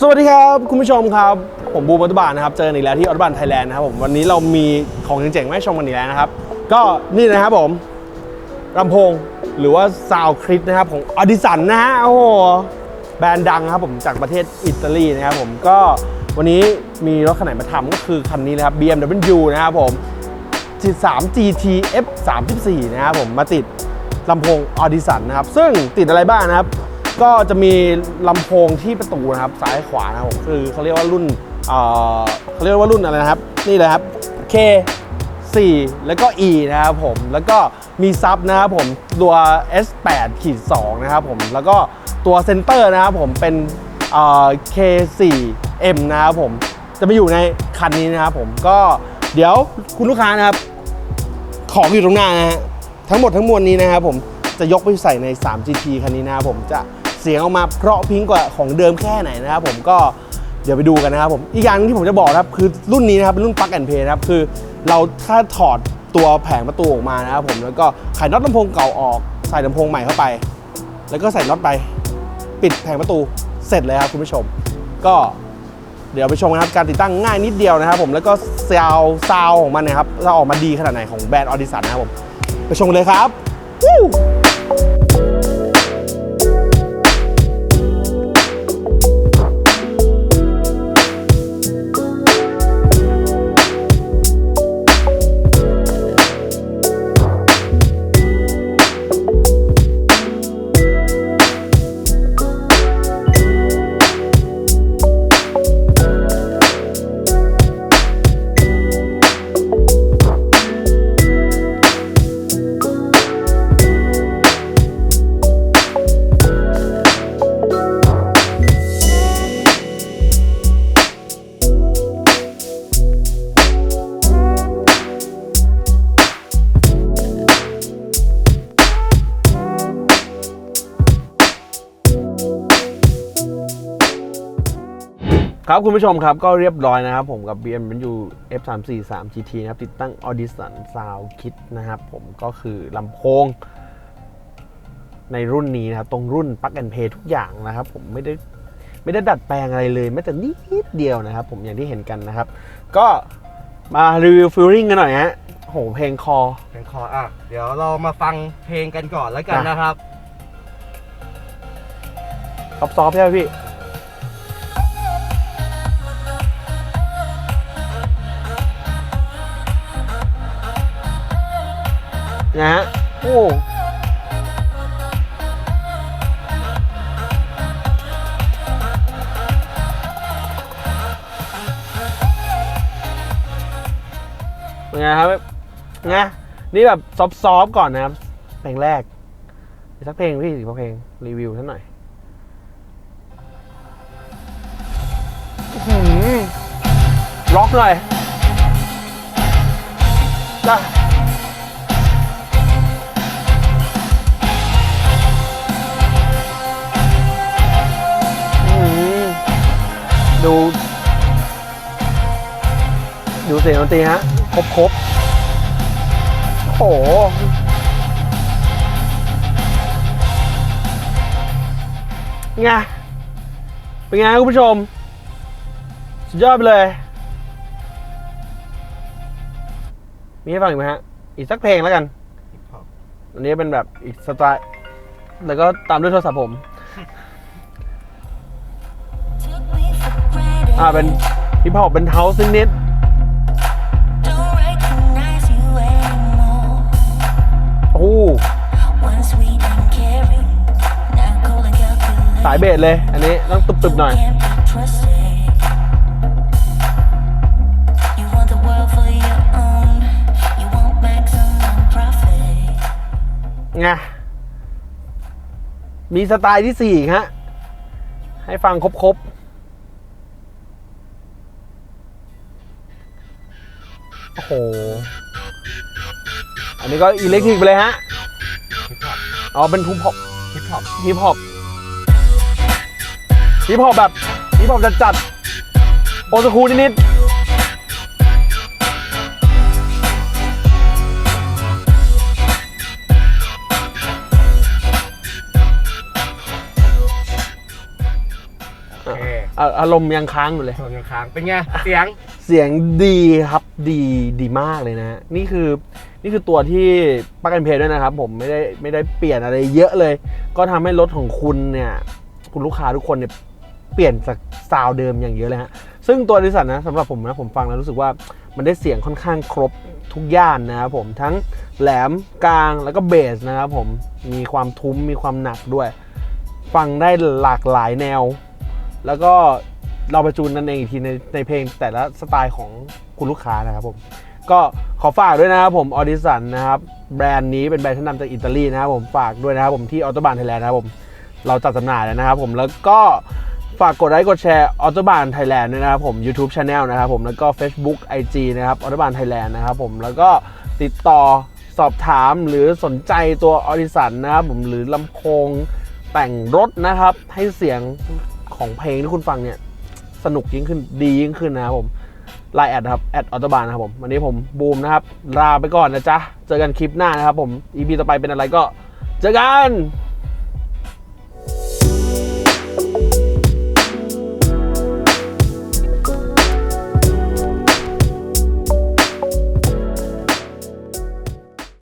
สวัสดีครับ คุณผู้ชมครับ ผมบูมอัตบานนะครับ เจอกันอีกแล้วที่อัตบานไทยแลนด์นะครับผมวันนี้เรามีของเจ๋งๆมาให้ชมกันอีกแล้วนะครับ ก็นี่นะครับผมลำโพงหรือว่าซาวคลิปนะครับของอดิสันนะฮะโอ้โหแบรนด์ดังครับผมจากประเทศอิตาลีนะครับผมก็วันนี้มีรถคันไหนมาทำก็คือคันนี้นะครับ BMW นะครับผม13 GT F 34นะครับผมมาติดลำโพงออดิสันนะครับ ซึ่งติดอะไรบ้างนะครับ ก็จะมีลำโพงที่ประตูนะครับซ้ายขวานะครับผมคือเขาเรียกว่ารุ่นเอ่อเขาเรียกว่ารุ่นอะไรนะครับ นี่เลยครับ K 4แล้วก็ E นะครับผมแล้วก็มีซับนะครับผมตัว S8 ขีด2นะครับผมแล้วก็ตัวเซนเตอร์นะครับผมเป็นเอ่อ K4M นะครับผมจะมาอยู่ในคันนี้นะครับผมก็เดี๋ยวคุณลูกค้านะครับ ของอยู่ตรงหน้านะฮะทั้งหมดทั้งมวลนี้นะครับผมจะยกไปใส่ใน 3 GT คันนี้นะครับผมจะ เสียงออกมาเพราะพิ้งกว่าของเดิมแค่ไหนนะครับผมก็เดี๋ยวไปดูกันนะครับผมอีกอย่างที่ผมจะบอกนะครับคือรุ่นนี้นะครับเป็นรุ่น plug and play นะครับคือเราถ้าถอดตัวแผงประตูออกมานะครับผมแล้วก็ไขน็อตลำโพงเก่าออกใส่ลำโพงใหม่เข้าไป แล้วก็ใส่น็อตไป ปิดแผงประตูเสร็จเลยครับคุณผู้ชม ก็เดี๋ยวไปชมกันครับการติดตั้งง่ายนิดเดียวนะครับผมแล้วก็ซาวซาวของมันนะครับจะออกมาดีขนาดไหนของแบรนด์ออดิสันนะครับผมไปชมเลยครับวู้ ครับคุณผู้ชมครับก็เรียบร้อยนะครับผมกับ BMW F343 GT นะครับติดตั้ง Audition Sound Kit นะครับผมก็คือลำโพง ในรุ่นนี้นะครับ ตรงรุ่น Plug and Play ทุกอย่างนะครับ ผมไม่ได้ไม่ได้ดัดแปลงอะไรเลยแม้แต่นิดเดียวนะครับ ผมอย่างที่เห็นกันนะครับ ก็มารีวิวฟิลลิ่งกันหน่อยฮะโหเพลงคอเป็นคออะ เดี๋ยวเรามาฟังเพลงกันก่อนแล้วกันจ้ะนะครับซอฟๆใช่ไหมพี่ นะฮะโอ้ไงครับไงนี่แบบซอฟๆก่อนนะครับเพลงแรกสักเพลงพี่อีกสักเพลงรีวิวสักหน่อยล็อกหน่อยได้ ดู ดูเสียงดนตรีฮะ ครบครบโอ้โหไงเป็นไงครับคุณผู้ชม สุดยอดไปเลย มีให้ฟังอีกไหมฮะ อีกสักเพลงแล้วกัน อันนี้เป็นแบบอีกสไตล์ แล้วก็ตามด้วยโทรศัพท์ผม อ่าเป็นฮิปฮอปเป็นเฮาส์นิด Don't recognize you anymore. ๆโอ้โห Once we didn't caring, now cold and calculated. สายเบสเลย อันนี้ต้องตึบๆหน่อย Can't be trusted. You want the world for your own. You want maximum profit. ไงมีสไตล์ที่สี่อีกฮะ ให้ฟังครบๆ โอ้โห อันนี้ก็อิเล็กทริกไปเลยฮะ ฮิปฮอปอ๋อ เป็นทูพอปฮิปฮอปฮิปฮอปฮิปฮอปแบบฮิปฮอปจัดๆโอสคูนิดๆอะอารมณ์ยังค้างอยู่เลย ส่วนยังค้างเป็นไง เสียง เสียงดีครับดีดีมากเลยนะ นี่คือนี่คือตัวที่ปักกันเพย์ด้วยนะครับ ผมไม่ได้ไม่ได้เปลี่ยนอะไรเยอะเลย ก็ทำให้รถของคุณเนี่ย คุณลูกค้าทุกคนเนี่ยเปลี่ยนจากซาวด์เดิมอย่างเยอะเลยฮะซึ่งตัวดิสันนะสำหรับผมนะผมฟังแล้วรู้สึกว่ามันได้เสียงค่อนข้างครบทุกย่านนะครับผมทั้งแหลมกลางแล้วก็เบสนะครับผมมีความทุ้มมีความหนักด้วย ฟังได้หลากหลายแนว แล้วก็ เราไปจูนนั่นเองอีกทีในในเพลงแต่ละสไตล์ของคุณลูกค้านะครับผมก็ขอฝากด้วยนะครับผมออดิสันนะครับแบรนด์นี้เป็นแบรนด์ชั้นนำจากอิตาลีนะครับผมฝากด้วยนะครับผมที่ออโตบานไทยแลนด์นะครับผมเราจัดจำหน่ายแล้วนะครับผมแล้วก็ฝากกดไลค์กดแชร์ออโตบานไทยแลนด์ด้วยนะครับผม YouTube Channel นะครับผมแล้วก็ Facebook IG นะครับออโตบานไทยแลนด์นะครับผมแล้วก็ติดต่อสอบถามหรือสนใจตัวออดิสันนะครับผมหรือลำโพงแต่งรถนะครับให้เสียงของเพลงที่คุณฟังเนี่ย สนุกยิ่งขึ้นดียิ่งขึ้นนะครับผมไลน์แอดครับแอดออโตบานนะครับผมวันนี้ผมบูมนะครับลาไปก่อนนะจ๊ะเจอกันคลิปหน้านะครับผมอีพีต่อไปเป็นอะไรก็เจอกัน